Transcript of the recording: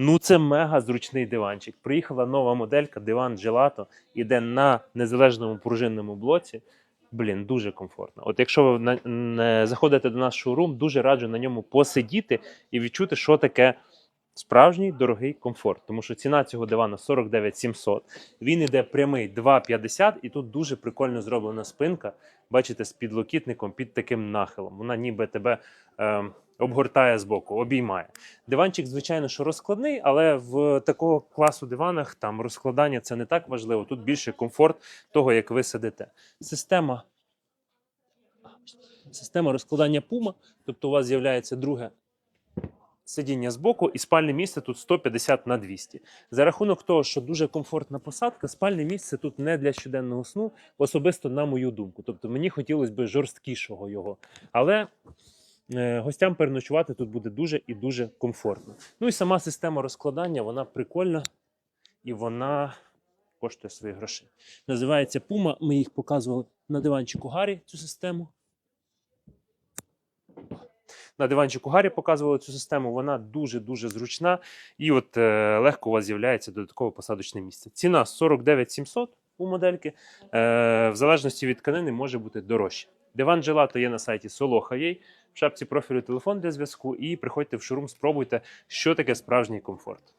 Ну, це мега зручний диванчик. Приїхала нова моделька, диван Gelato, іде на незалежному пружинному блоці. Блін, дуже комфортно. От якщо ви на, не заходите до в шоурум, дуже раджу на ньому посидіти і відчути, що таке справжній дорогий комфорт. Тому що ціна цього дивана 49 700. Він іде прямий 2,50 і тут дуже прикольно зроблена спинка. Бачите, з підлокітником під таким нахилом. Вона ніби тебе е, обгортає збоку, обіймає. Диванчик, звичайно, що розкладний, але в такого класу диванах там розкладання це не так важливо. Тут більше комфорт того, як ви сидите. Система, система розкладання пума, тобто у вас з'являється друге сидіння збоку, і спальне місце тут 150 на 200. За рахунок того, що дуже комфортна посадка, спальне місце тут не для щоденного сну, особисто на мою думку. Тобто мені хотілося б жорсткішого його. Але е, гостям переночувати тут буде дуже і дуже комфортно. Ну і сама система розкладання, вона прикольна і вона коштує свої гроші. Називається Puma. Ми їх показували на диванчику Гаррі, цю систему. На диванчику Гаррі показували цю систему. Вона дуже-дуже зручна. І от е, легко у вас з'являється додаткове посадочне місце. Ціна 49 700 у модельки. Е, в залежності від тканини може бути дорожче. Диван Джелато є на сайті Soloha.ua, в шапці профілю телефон для зв'язку. І приходьте в шурум, спробуйте, що таке справжній комфорт.